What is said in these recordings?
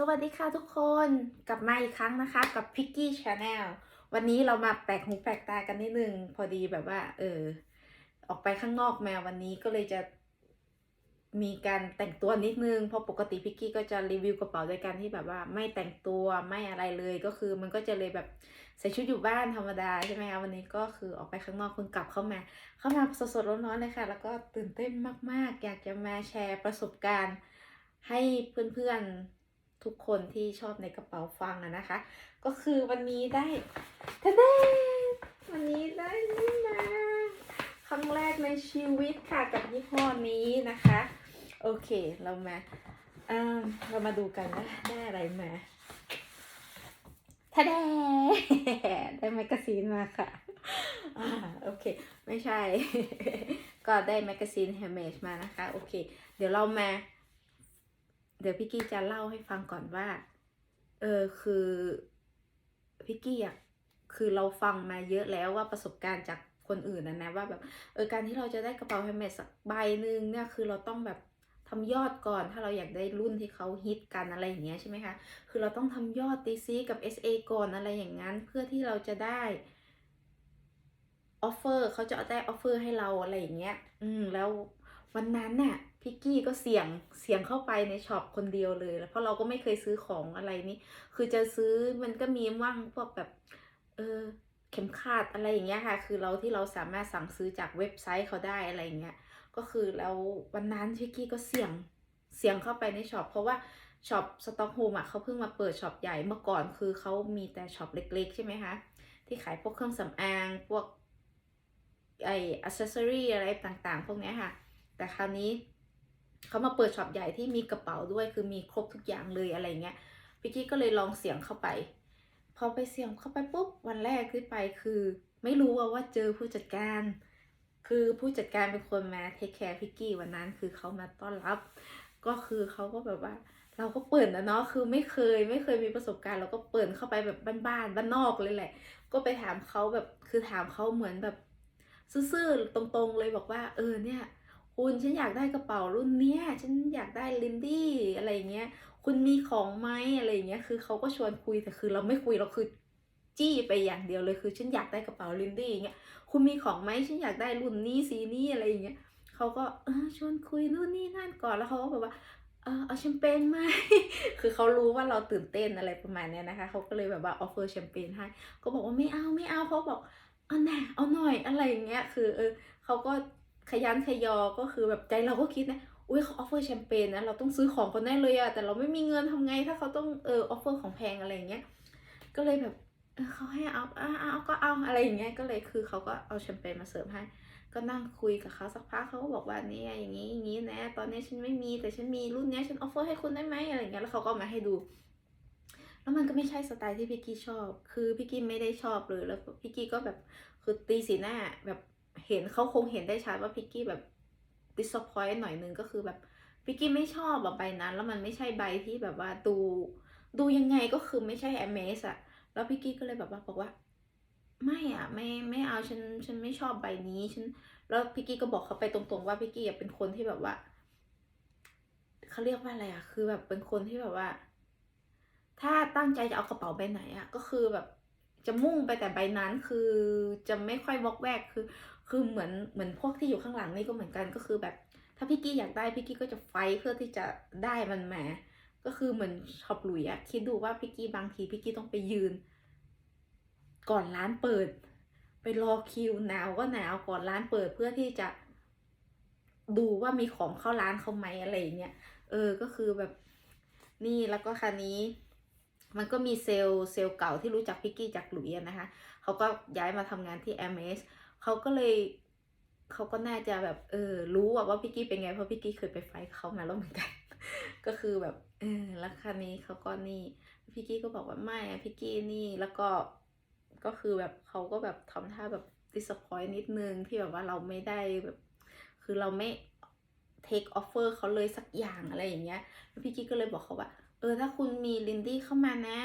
สวัสดีค่ะทุกคนกลับมาอีกครั้งนะคะกับ Picky Channel วันนี้เรามาแปลกหูแปลกตากันนิดนึง พอดีแบบว่า เออ ออกไปข้างนอกมาวันนี้ก็เลยจะมีการแต่งตัวนิดนึง เพราะปกติพิกกี้ก็จะรีวิวกระเป๋าโดยการที่แบบว่าไม่แต่งตัวไม่อะไรเลยก็คือ มันก็จะเลยแบบใส่ชุดอยู่บ้านธรรมดาใช่ไหมคะวันนี้ก็คือออกไปข้างนอกเพิ่งกลับเข้ามา เข้ามาสดๆร้อนๆเลยค่ะ แล้วก็ตื่นเต้นมากๆ อยากจะมาแชร์ประสบการณ์ให้เพื่อนๆ ทุกคนที่ชอบในกระเป๋าฟังอะนะคะ ก็คือวันนี้ได้ทะเดวันนี้ได้นี่มาครั้งแรกในชีวิตค่ะกับยี่ห้อนี้นะคะ โอเคเรามาเอิ่มเรามาดูกันว่าได้อะไรมาทะเดได้แมกกาซีนมาค่ะอ่าโอเค ไม่ใช่ ก็ได้แมกกาซีน h ฮ r m a g e มานะคะ โอเค เดี๋ยวเรามา เดี๋ยวพี่กี้จะเล่าให้ฟังก่อนว่า เออคือพี่กี้อะคือเราฟังมาเยอะแล้วว่าประสบการณ์จากคนอื่นนะนะว่าแบบเออการที่เราจะได้กระเป๋าแฮมเมดสักใบหนึ่งเนี่ยคือเราต้องแบบทำยอดก่อนถ้าเราอยากได้รุ่นที่เขาฮิตกันอะไรอย่างเงี้ยใช่ไหมคะ คือเราต้องทำยอดตีซีกับ SA ก่อนอะไรอย่างนั้น เพื่อที่เราจะได้ออฟเฟอร์เขาจะได้ออฟเฟอร์ให้เราอะไรอย่างเงี้ย อืมแล้ววันนั้นน่ะ พิกกี้ก็เสี่ยงเสี่ยงเข้าไปในช็อปคนเดียวเลยแล้วเพราะเราก็ไม่เคยซื้อของอะไรนี่คือจะซื้อมันก็มีว่างพวกแบบเออเข็มขัดอะไรอย่างเงี้ยค่ะ คือเราที่เราสามารถสั่งซื้อจากเว็บไซต์เขาได้อะไรอย่างเงี้ยก็คือแล้ววันนั้นพิกกี้ก็เสี่ยงเสี่ยงเข้าไปในช็อปเพราะว่าช็อปสต็อกโฮมอะเขาเพิ่งมาเปิดช็อปใหญ่เมื่อก่อนคือเขามีแต่ช็อปเล็ก ๆ ใช่ไหมคะที่ขายพวกเครื่องสำอางพวกไออัซเซอรี่อะไรต่างๆ พวกนี้ค่ะ แต่คราวนี้ เขามาเปิดช็อปใหญ่ที่มีกระเป๋าด้วยคือมีครบทุกอย่างเลยอะไรเงี้ยพิกกี้ก็เลยลองเสียงเข้าไป พอไปเสียงเข้าไปปุ๊บวันแรกที่ไปคือ ไม่รู้ว่าว่าเจอผู้จัดการ คือผู้จัดการเป็นคนมาเทคแคร์พิกกี้วันนั้นคือเขามาต้อนรับ ก็คือเขาก็แบบว่าเราก็เปิดนะเนาะ คือไม่เคยไม่เคยมีประสบการณ์ เราก็เปิดเข้าไปแบบบ้านๆ บ้านนอกเลยแหละ ก็ไปถามเขาแบบ คือถามเขาเหมือนแบบซื่อๆ ตรงๆ เลยบอกว่า เออเนี่ย คุณฉันอยากได้กระเป๋ารุ่นเนี้ย ฉันอยากได้ลินดี้อะไรเงี้ย คุณมีของไหมอะไรเงี้ย คือเขาก็ชวนคุยแต่คือเราไม่คุยเราคือจี้ไปอย่างเดียวเลยคือฉันอยากได้กระเป๋าลินดี้อย่างเงี้ย คุณมีของไหมฉันอยากได้รุ่นนี้สีนี้อะไรอย่างเงี้ยเขาก็เออชวนคุยนู่นนี่นั่นก่อนแล้วเขาก็แบบว่าเออเอาแชมเปญไหมคือเขารู้ว่าเราตื่นเต้นอะไรประมาณเนี้ยนะคะเขาก็เลยแบบว่าออฟเฟอร์แชมเปญให้ ก็บอกว่าไม่เอาไม่เอาเขาบอกเอาแน่เอาหน่อยอะไรอย่างเงี้ย คือเออเขาก็ ขยันขยอก็คือแบบใจเราก็คิดนะอุ้ยเขาออฟเฟอร์แชมเปญนะเราต้องซื้อของเขาแน่เลยอะแต่เราไม่มีเงินทำไงถ้าเขาต้องเออออฟเฟอร์ของแพงอะไรอย่างเงี้ยก็เลยแบบเเขาให้เอาอ่าเอาก็เอาอะไรอย่างเงี้ยก็เลยคือเขาก็เอาแชมเปญมาเสิร์ฟให้ ก็นั่งคุยกับเขาสักพักเขาก็บอกว่าเนี่ยอย่างนี้อย่างนี้นะ ตอนนี้ฉันไม่มีแต่ฉันมีรุ่นเนี้ยฉันออฟเฟอร์ให้คุณได้ไหมอะไรอย่างเงี้ยแล้วเขาก็มาให้ดู แล้วมันก็ไม่ใช่สไตล์ที่พี่กี้ชอบ คือพี่กี้ไม่ได้ชอบเลยแล้วพี่กี้ก็แบบคือตีสีหน้าแบบ เห็นเขาคงเห็นได้ชัดว่าพี่กี้แบบ disappoint หน่อยนึงก็คือแบบพี่กี้ไม่ชอบแบบใบนั้น แล้วมันไม่ใช่ใบที่แบบว่าดู ดูยังไงก็คือไม่ใช่แอมเมสอะแล้วพี่กี้ก็เลยแบบว่าบอกว่าไม่อะไม่ไม่เอาฉันฉันไม่ชอบใบนี้ฉันแล้วพี่กี้ก็บอกเขาไปตรงๆว่าพี่กี้เป็นคนที่แบบว่าเขาเรียกว่าอะไรอะคือแบบเป็นคนที่แบบว่า ถ้าตั้งใจจะเอากระเป๋าใบไหนอะก็คือแบบจะมุ่งไปแต่ใบนั้นคือจะไม่ค่อยวอกแวกคือ คือเหมือนเหมือนพวกที่อยู่ข้างหลังนี่ก็เหมือนกันก็คือแบบ ถ้าพี่กี้อยากได้พี่กี้ก็จะไฟเพื่อที่จะได้มันมาก็คือเหมือนช็อปหลุยอะคิดดูว่าพี่กี้บางทีพี่กี้ต้องไปยืน ก่อนร้านเปิด ไปรอคิวหนาวก็หนาวก่อนร้านเปิดเพื่อที่จะดูว่ามีของเข้าร้านเขาไหมอะไรเงี้ย เออ ก็คือแบบนี่แล้วก็คันนี้ มันก็มีเซลล์เซลล์เก่าที่รู้จักพิกกี้จากหลุยส์นะคะ เขาก็ย้ายมาทำงานที่ MS เขาก็เลยเขาก็น่าจะแบบเออรู้ว่าพิกกี้เป็นไงเพราะพิกกี้เคยไปไฟท์เขามาแล้วเหมือนกัน ก็คือแบบเออแล้วคันนี้เขาก็นี่พิกกี้ก็บอกว่าไม่อะพิกกี้นี่แล้วก็ก็คือแบบเขาก็แบบทำท่าแบบ disappoint นิดนึงที่แบบว่าเราไม่ได้แบบ คือเราไม่ take offer เขาเลยสักอย่างอะไรอย่างเงี้ยพี่กี้ก็เลยบอกเขาว่า เออถ้าคุณมีลินดี้เข้ามานะ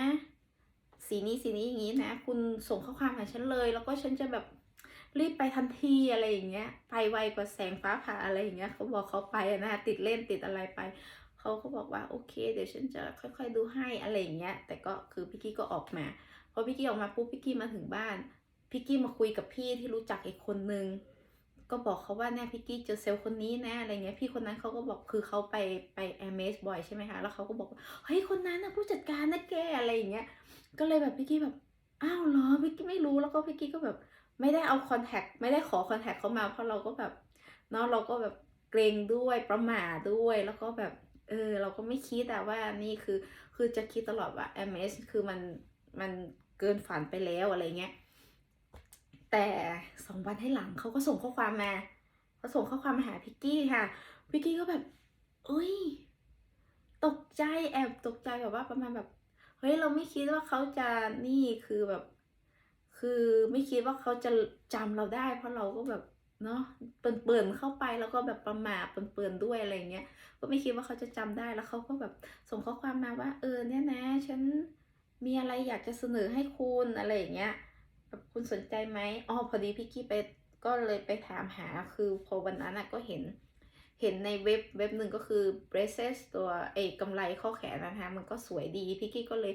สีนี้สีนี้อย่างนี้นะ คุณส่งข้อความหาฉันเลย แล้วก็ฉันจะแบบ รีบไปทันทีอะไรอย่างเงี้ย ไปไวกว่าแสงฟ้าผ่าอะไรอย่างเงี้ยเขาบอกเขาไปนะคะติดเล่นติดอะไรไปเขาก็บอกว่าโอเคเดี๋ยวฉันจะค่อย ๆดูให้อะไรอย่างเงี้ย แต่ก็คือพี่กี้ก็ออกมาพอพี่กี้ออกมาปุ๊บพี่กี้มาถึงบ้านพี่กี้มาคุยกับพี่ที่รู้จักอีกคนนึงก็บอกเขาว่าเนี่ยพี่กี้เจอเซลล์คนนี้นะอะไรเงี้ยพี่คนนั้นเขาก็บอกคือเขาไปไปแอมเมสบ่อยใช่ไหมคะแล้วเขาก็บอกว่าเฮ้ยคนนั้นนะผู้จัดการนะแกอะไรอย่างเงี้ยก็เลยแบบพี่กี้แบบอ้าวเหรอพี่กี้ไม่รู้แล้วก็พี่กี้ก็แบบ ไม่ได้เอาคอนแทคไม่ได้ขอคอนแทคเขามา เพราะเราก็แบบเนาะเราก็แบบเกรงด้วยประหม่าด้วยแล้วก็แบบเออเราก็ไม่คิดอะว่านี่คือคือจะคิดตลอดว่า MS คือมันมันเกินฝันไปแล้วอะไรเงี้ยแต่สองวันให้หลังเขาก็ส่งข้อความมาเขาส่งข้อความมาหาพิกกี้ค่ะพิกกี้ก็แบบเอ้ยตกใจแอบตกใจแบบว่าประมาณแบบเฮ้ยเราไม่คิดว่าเขาจะนี่คือแบบ คือไม่คิดว่าเขาจะจำเราได้ เพราะเราก็แบบเนาะเปิ่นๆเข้าไปแล้วก็แบบประหม่าเปิ่นๆด้วยอะไรเงี้ยก็ไม่คิดว่าเขาจะจำได้แล้วเขาก็แบบส่งข้อความมาว่า เออเนี่ยนะ ฉันมีอะไรอยากจะเสนอให้คุณอะไรอย่างเงี้ยแบบคุณสนใจไหมอ๋อพอดีพี่กี้ไปก็เลยไปถามหาคือพอวันนั้นก็เห็นเห็นในเว็บเว็บหนึ่งก็คือ braces ตัวเอกกำไรข้อแขนนะคะมันก็สวยดีพี่กี้ก็เลย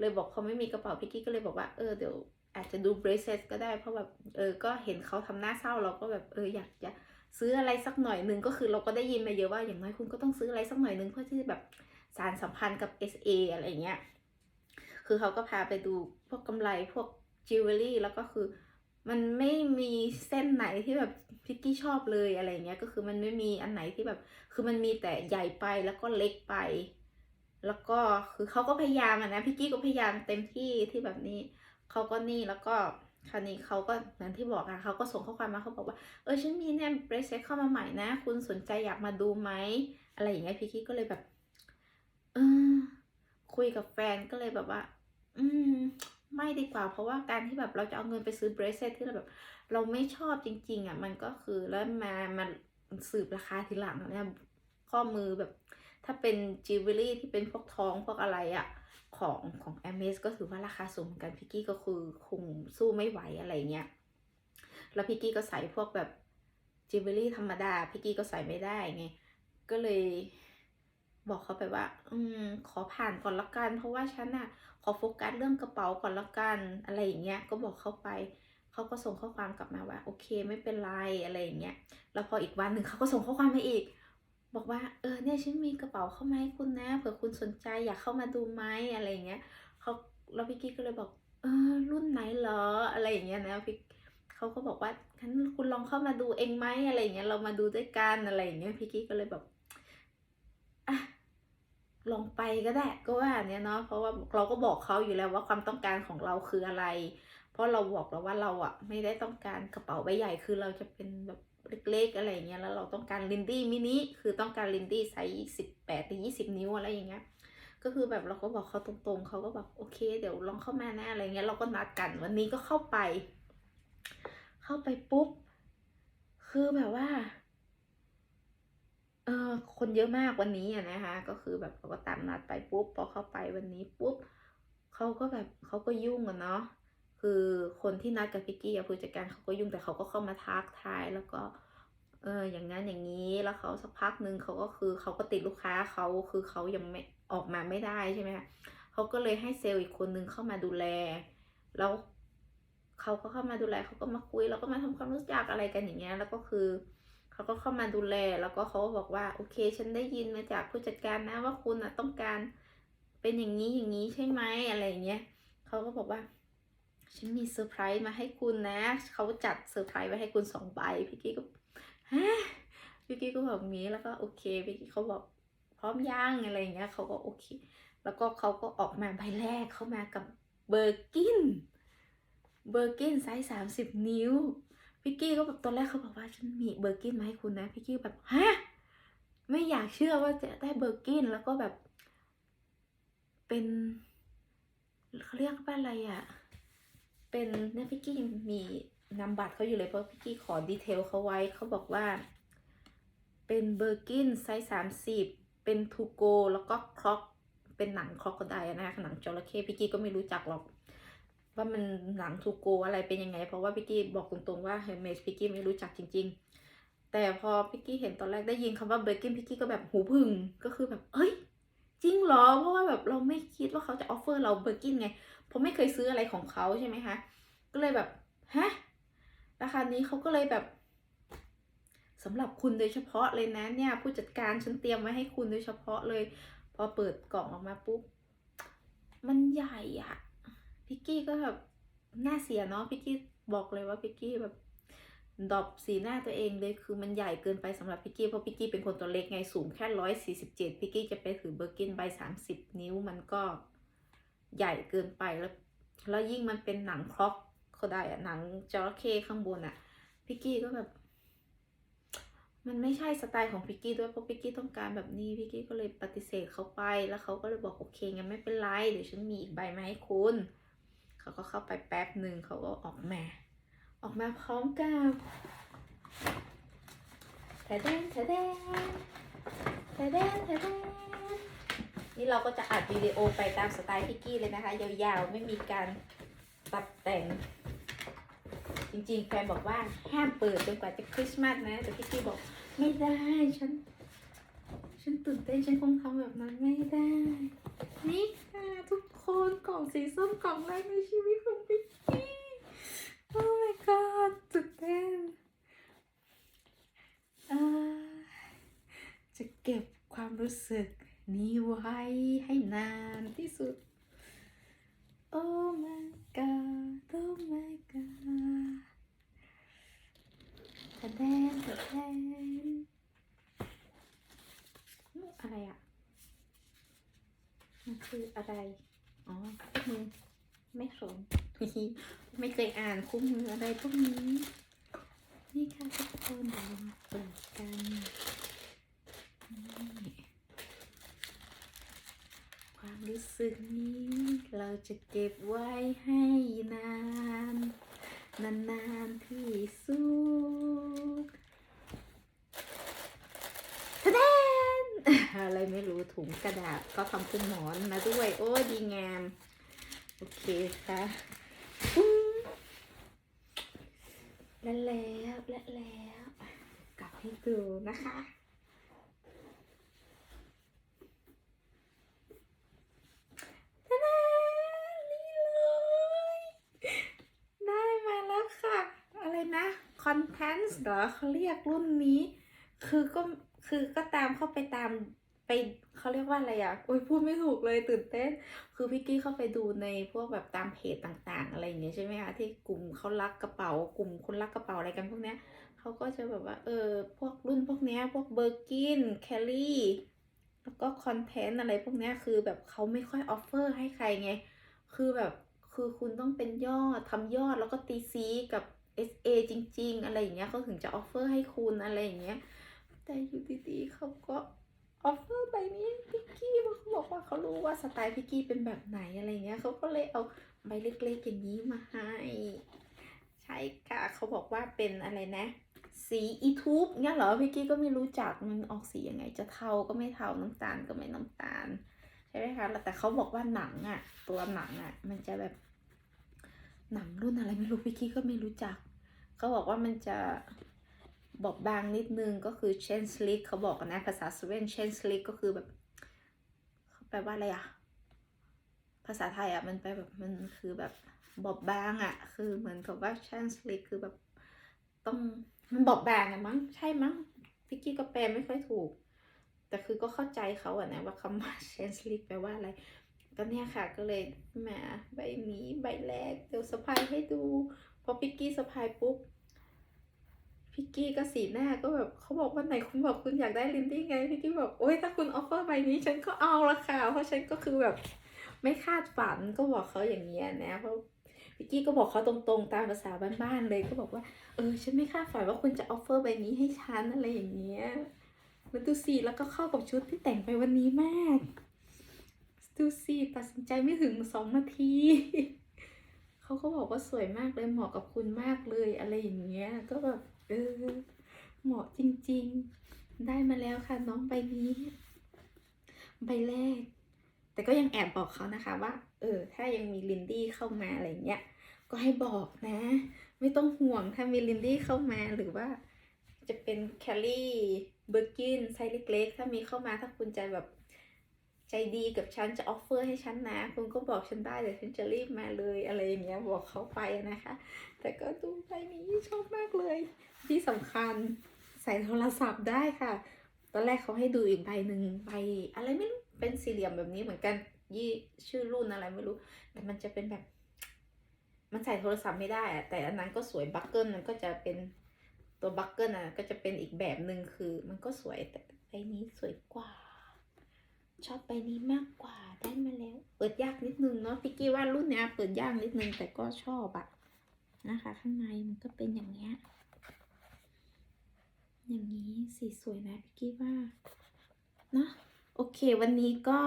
เลยบอกเขาไม่มีกระเป๋าพี่กี้ก็เลยบอกว่าเออเดี๋ยว อาจจะดู braces ก็ได้เพราะแบบเออก็เห็นเขาทำหน้าเศร้าเราก็แบบเอออยากจะซื้ออะไรสักหน่อยหนึ่งก็คือเราก็ได้ยินมาเยอะว่าอย่างน้อยคุณก็ต้องซื้ออะไรสักหน่อยหนึ่งเพื่อที่จะแบบสารสัมพันธ์กับ SA อะไรเงี้ย คือเขาก็พาไปดูพวกกำไรพวกจิวเวลรี่แล้วก็คือมันไม่มีเส้นไหนที่แบบพิกกี้ชอบเลยอะไรเงี้ยก็คือมันไม่มีอันไหนที่แบบ คือมันมีแต่ใหญ่ไปแล้วก็เล็กไป แล้วก็คือเขาก็พยายามอะนะพี่กี้ก็พยายามเต็มที่ที่แบบนี้ เขาก็นี่แล้วก็คราวนี้เขาก็เหมือนที่บอกอะเขาก็ส่งข้อความมาเขาบอกว่า เออฉันมีเนี่ยเบรเซตเข้ามาใหม่นะ คุณสนใจอยากมาดูไหมอะไรอย่างเงี้ยพี่กี้ก็เลยแบบ เออคุยกับแฟนก็เลยแบบว่า อืม ไม่ดีกว่า เพราะว่าการที่แบบเราจะเอาเงินไปซื้อเบรเซตที่เราแบบ เราไม่ชอบจริง ๆอะมันก็คือแล้วมามันสืบราคาทีหลังเนี่ยข้อมือแบบ ถ้าเป็นจิวเวลรี่ที่เป็นพวกทองพวกอะไรอะ ของของแอมเมสก็ถือว่าราคาสูงเหมือนกันพิกกี้ก็คือคงสู้ไม่ไหวอะไรเงี้ย แล้วพิกกี้ก็ใส่พวกแบบจิวเวลรี่ธรรมดาพิกกี้ก็ใส่ไม่ได้ไง ก็เลยบอกเขาไปว่า อืม ขอผ่านก่อนละกัน เพราะว่าฉันอะขอโฟกัสเรื่องกระเป๋าก่อนละกันอะไรอย่างเงี้ย ก็บอกเขาไปเขาก็ส่งข้อความกลับมาว่า โอเคไม่เป็นไรอะไรอย่างเงี้ย แล้วพออีกวันหนึ่งเขาก็ส่งข้อความมาอีก บอกว่าเออเนี่ยฉันมีกระเป๋าเข้ามาให้คุณนะเผื่อคุณสนใจอยากเข้ามาดูไหมอะไรอย่างเงี้ยเขาแล้วพี่กี้ก็เลยบอกเออรุ่นไหนเหรออะไรอย่างเงี้ยนะพี่เขาก็บอกว่างั้นคุณลองเข้ามาดูเองไหมอะไรอย่างเงี้ยเรามาดูด้วยกันอะไรอย่างเงี้ยพี่กี้ก็เลยแบบอะลองไปก็ได้ก็ว่าเนี่ยเนาะเพราะว่าเราก็บอกเขาอยู่แล้วว่าความต้องการของเราคืออะไร เพราะเราบอกแล้วว่าเราอะไม่ได้ต้องการกระเป๋าใบใหญ่คือเราจะเป็นแบบ เล็กๆอะไรเงี้ยแล้วเราต้องการลินดี้มินิคือต้องการลินดี้ไซส์สิบแปดถึงยี่สิบนิ้วอะไรอย่างเงี้ยก็คือแบบเราก็บอกเขาตรงๆเขาก็บอกโอเค เดี๋ยวลองเข้ามาแนะอะไรเงี้ยเราก็นัดกันวันนี้ก็เข้าไป เข้าไปปุ๊บ คือแบบว่าเออคนเยอะมากวันนี้อะนะคะ ก็คือแบบเราก็ตามนัดไปปุ๊บพอเข้าไปวันนี้ปุ๊บเขาก็แบบเขาก็ยุ่งอะเนาะ คือคนที่นัดกับพิกกี้กับผู้จัดการเขาก็ยุ่งแต่เขาก็เข้ามาทักทายแล้วก็เอออย่างนั้นอย่างนี้แล้วเขาสักพักหนึ่งเขาก็คือเขาก็ติดลูกค้าเขาคือเขายังไม่ออกมาไม่ได้ใช่ไหมคะเขาก็เลยให้เซลล์อีกคนนึงเข้ามาดูแล แล้วเขาก็เข้ามาดูแลเขาก็มาคุย แล้วก็มาทำความรู้จักอะไรกันอย่างเงี้ยแล้วก็คือเขาก็เข้ามาดูแล แล้วก็เขาก็บอกว่าโอเค ฉันได้ยินมาจากผู้จัดการนะว่าคุณอะต้องการเป็นอย่างนี้อย่างนี้ใช่ไหมอะไรเงี้ยเขาก็บอกว่า ฉันมีเซอร์ไพรส์มาให้คุณนะ เขาจัดเซอร์ไพรส์ไว้ให้คุณสองใบ พี่กี้ก็ฮะพี่กี้ก็บอกงี้แล้วก็โอเค พี่กี้เขาบอกพร้อมย่างอะไรอย่างเงี้ยเขาก็โอเค แล้วก็เขาก็ออกมาใบแรกเข้ามากับเบอร์กิน เบอร์กินไซส์สามสิบนิ้ว พี่กี้ก็แบบตอนแรกเขาบอกว่าฉันมีเบอร์กินมาให้คุณนะ พี่กี้แบบฮะไม่อยากเชื่อว่าจะได้เบอร์กินแล้วก็แบบ เป็นเขาเรียกว่าอะไรอะ เป็นเนี่ยพี่กี้ยังมีนำบัตรเขาอยู่เลยเพราะพี่กี้ขอดีเทลเขาไว้เขาบอกว่า เป็นเบอร์กินไซส์สามสิบเป็นทูโกแล้วก็คล็อกเป็นหนังคล็อกก็ได้นะคะหนังจระเข้พี่กี้ก็ไม่รู้จักหรอก ว่ามันหนังทูโกอะไรเป็นยังไง เพราะว่าพี่กี้บอกตรงๆว่าเฮอร์เมสพี่กี้ไม่รู้จักจริง ๆ แต่พอพิกกี้เห็นตอนแรกได้ยินคำว่าเบอร์กินพิกกี้ก็แบบหูพึ่งก็คือแบบเอ้ยจริงเหรอ เพราะว่าแบบเราไม่คิดว่าเขาจะออฟเฟอร์เราเบอร์กินไง เพราะไม่เคยซื้ออะไรของเขาใช่ไหมคะ ก็เลยแบบฮะราคานี้เขาก็เลยแบบสำหรับคุณโดยเฉพาะเลยนะเนี่ย ผู้จัดการฉันเตรียมไว้ให้คุณโดยเฉพาะเลย พอเปิดกล่องออกมาปุ๊บมันใหญ่อะพิกกี้ก็แบบน่าเสียเนาะพิกกี้บอกเลยว่าพิกกี้แบบดรอปสีหน้าตัวเองเลยคือมันใหญ่เกินไปสำหรับพิกกี้เพราะพิกกี้เป็นคนตัวเล็กไงสูงแค่ร้อยสี่สิบเจ็ดพิกกี้จะไปถือเบอร์กินใบสามสิบนิ้วมันก็ ใหญ่เกินไปแล้ว แล้วยิ่งมันเป็นหนังครอกเขาได้อะหนังจระเข้ข้างบนอะพิกกี้ก็แบบ มันไม่ใช่สไตล์ของพิกกี้ด้วยเพราะพิกกี้ต้องการแบบนี้พิกกี้ก็เลยปฏิเสธเขาไปแล้วเขาก็เลยบอกโอเคงั้นไม่เป็นไรเดี๋ยวฉันมีอีกใบมาให้คุณเขาก็เข้าไปแป๊บหนึ่งเขาก็ออกมาออกมาพร้อมกับแถแดนแถแดนแถแดนแถแดน นี่เราก็จะอัดวิดีโอไปตามสไตล์พิกกี้เลยนะคะ ยาวๆ ไม่มีการตัดแต่ง จริงๆแฟนบอกว่าห้ามเปิดจนกว่าจะคริสต์มาสนะ แต่พี่กี้บอกไม่ได้ฉัน ฉันตื่นเต้นฉันคงทำแบบนั้นไม่ได้ นี่ค่ะทุกคนกล่องสีส้มกล่องแรกในชีวิตของพี่กี้ โอ้ my god ตื่นเต้นจะเก็บความรู้สึก นี้ไว้ให้นานที่สุด Oh my god Oh my god แสดงแสดงอะไรอะ มันคืออะไร อ๋อคู่มือไม่สนไม่เคยอ่านคู่มืออะไรพวกนี้ นี่ค่ะทุกคนเดี๋ยวเรามาเปิดกันนี่ ความรู้สึกนี้ เราจะเก็บไว้ให้นาน นานๆที่สุดทะแดนอะไรไม่รู้ถุงกระดาษก็ทำเป็นหมอนมาด้วย โอ้ดีงาม โอเคค่ะและแล้วและแล้ว กลับให้ดูนะคะ ค่ะ อะไรนะคอนเทนต์เหรอเขาเรียกรุ่นนี้ คือก็คือก็ตามเข้าไปตามไปเขาเรียกว่าอะไรอะโอ้ยพูดไม่ถูกเลยตื่นเต้น คือพี่กี้เข้าไปดูในพวกแบบตามเพจต่างๆ อะไรอย่างเงี้ยใช่ไหมคะที่กลุ่มเขารักกระเป๋ากลุ่มคนรักกระเป๋าอะไรกันพวกเนี้ยเขาก็จะแบบว่าเออพวกรุ่นพวกเนี้ยพวกเบอร์กินแคลรี่แล้วก็คอนเทนต์อะไรพวกเนี้ยคือแบบเขาไม่ค่อยออฟเฟอร์ให้ใครไง คือแบบ คือคุณต้องเป็นยอดทำยอดแล้วก็ตีซีกับ SA จริง ๆ อะไรอย่างเงี้ยเขาถึงจะออฟเฟอร์ให้คุณอะไรอย่างเงี้ยแต่อยู่ดีๆเขาก็ออฟเฟอร์ใบนี้พิกกี้เขาบอกว่าเขารู้ว่าสไตล์พิกกี้เป็นแบบไหนอะไรเงี้ยเขาก็เลยเอาใบเล็กๆอย่างนี้มาให้ ใช่ค่ะเขาบอกว่าเป็นอะไรนะ สีอีทูบเงี้ยเหรอพิกกี้ก็ไม่รู้จักมันออกสียังไงจะเทาก็ไม่เทาน้ำตาลก็ไม่น้ำตาลใช่ไหมคะแล้วแต่เขาบอกว่าหนังอะตัวหนังอะมันจะแบบ หนังรุ่นอะไรไม่รู้พิกกี้ก็ไม่รู้จัก เขาบอกว่ามันจะบอบบางนิดนึงก็คือ chain slick เขาบอกนะภาษาสวีเดน chain slick ก็คือแบบเขาแปลว่าอะไรอะภาษาไทยอะมันแปลแบบมันคือแบบบอบบางอะคือเหมือนกับว่า chain slick คือแบบต้องมันบอบบางอะมั้งใช่มั้งพิกกี้ก็แปลไม่ค่อยถูก แต่คือก็เข้าใจเขาอะนะว่าคำว่า chain slick แปลว่าอะไร ก็เนี่ยค่ะก็เลยมาใบนี้ใบแรกเดี๋ยวสะพายให้ดู พอพิกกี้สะพายปุ๊บพิกกี้ก็สีหน้าก็แบบเขาบอกว่าไหนคุณบอกคุณอยากได้ลินดี้ไงพิกกี้บอกโอ๊ยถ้าคุณออฟเฟอร์ใบนี้ฉันก็เอาละค่ะเพราะฉันก็คือแบบไม่คาดฝันก็บอกเขาอย่างเงี้ยนะเพราะพิกกี้ก็บอกเขาตรงๆตามภาษาบ้านๆเลยก็บอกว่า เออ ฉันไม่คาดฝันว่าคุณจะออฟเฟอร์ใบนี้ให้ฉันอะไรอย่างเงี้ยแล้วดูสิแล้วก็เข้ากับชุดที่แต่งไปวันนี้มาก ดูสิตัดสินใจไม่ถึงสองนาที เขาก็บอกว่าสวยมากเลยเหมาะกับคุณมากเลยอะไรอย่างเงี้ย ก็แบบเออเหมาะจริง ๆ ได้มาแล้วค่ะน้องใบนี้ ใบแรก แต่ก็ยังแอบบอกเขานะคะว่า เออ ถ้ายังมีลินดี้เข้ามาอะไรเงี้ย ก็ให้บอกนะ ไม่ต้องห่วงถ้ามีลินดี้เข้ามาหรือว่า จะเป็นแคลรี่เบอร์กินไซส์เล็กๆ ถ้ามีเข้ามาถ้าคุณใจแบบ ใจดีกับฉันจะออฟเฟอร์ให้ฉันนะ คุณก็บอกฉันได้เดี๋ยวฉันจะรีบมาเลยอะไรอย่างเงี้ยบอกเขาไปนะคะ แต่ก็ดูใบนี้ชอบมากเลย ที่สำคัญใส่โทรศัพท์ได้ค่ะ ตอนแรกเขาให้ดูอีกใบหนึ่งใบอะไรไม่รู้เป็นสี่เหลี่ยมแบบนี้เหมือนกันยี่ชื่อรุ่นอะไรไม่รู้ แต่มันจะเป็นแบบ มันใส่โทรศัพท์ไม่ได้อะแต่อันนั้นก็สวยบัคเกิลมันก็จะเป็นตัวบัคเกิลอะก็จะเป็นอีกแบบหนึ่งคือ มันก็สวยแต่ใบนี้สวย ชอบใบนี้มากกว่าได้มาแล้ว เปิดยากนิดนึงเนาะพิกกี้ว่ารุ่นเนี้ยเปิดยากนิดนึงแต่ก็ชอบอะนะคะ ข้างในมันก็เป็นอย่างเงี้ยอย่างนี้สีสวยนะพิกกี้ว่าเนาะโอเค วันนี้ก็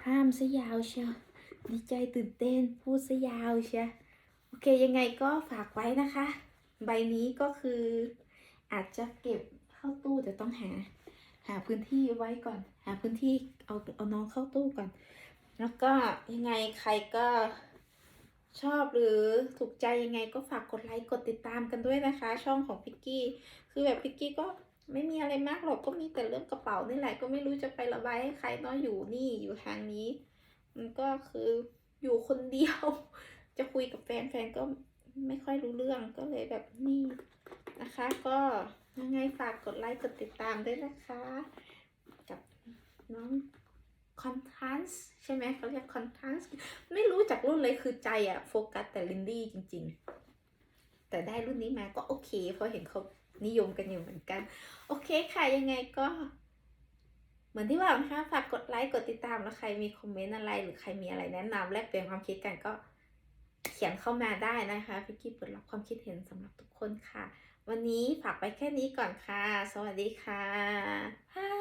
พรามซะยาวเชียวดีใจตื่นเต้นพูดซะยาวเชียวโอเคยังไงก็ฝากไว้นะคะ ใบนี้ก็คืออาจจะเก็บเข้าตู้แต่ต้องหา หาพื้นที่ไว้ก่อน หาพื้นที่เอาเอาน้องเข้าตู้ก่อน แล้วก็ยังไงใครก็ชอบหรือถูกใจยังไงก็ฝากกดไลค์กดติดตามกันด้วยนะคะ ช่องของพิกกี้ คือแบบพิกกี้ก็ไม่มีอะไรมากหรอกก็มีแต่เรื่องกระเป๋านี่แหละก็ไม่รู้จะไประบายให้ใครเนาะอยู่นี่อยู่ทางนี้ มันก็คืออยู่คนเดียว จะคุยกับแฟนแฟนก็ไม่ค่อยรู้เรื่องก็เลยแบบนี่นะคะก็ ยังไงฝากกดไลค์กดติดตามด้วยนะคะ กับน้องคอนทันส์ใช่ไหมเขาเรียกคอนทันส์ไม่รู้จากรุ่นเลยคือใจอะโฟกัสแต่ลินดี้จริง ๆ แต่ได้รุ่นนี้มาก็โอเค เพราะเห็นเขานิยมกันอยู่เหมือนกัน โอเคค่ะยังไงก็ เหมือนที่บอกนะคะฝากกดไลค์กดติดตามแล้วใครมีคอมเมนต์อะไร หรือใครมีอะไรแนะนำแลกเปลี่ยนความคิดกันก็เขียนเข้ามาได้นะคะพี่กี้เปิดรับความคิดเห็นสำหรับทุกคนค่ะ วันนี้ฝากไปแค่นี้ก่อนค่ะ สวัสดีค่ะ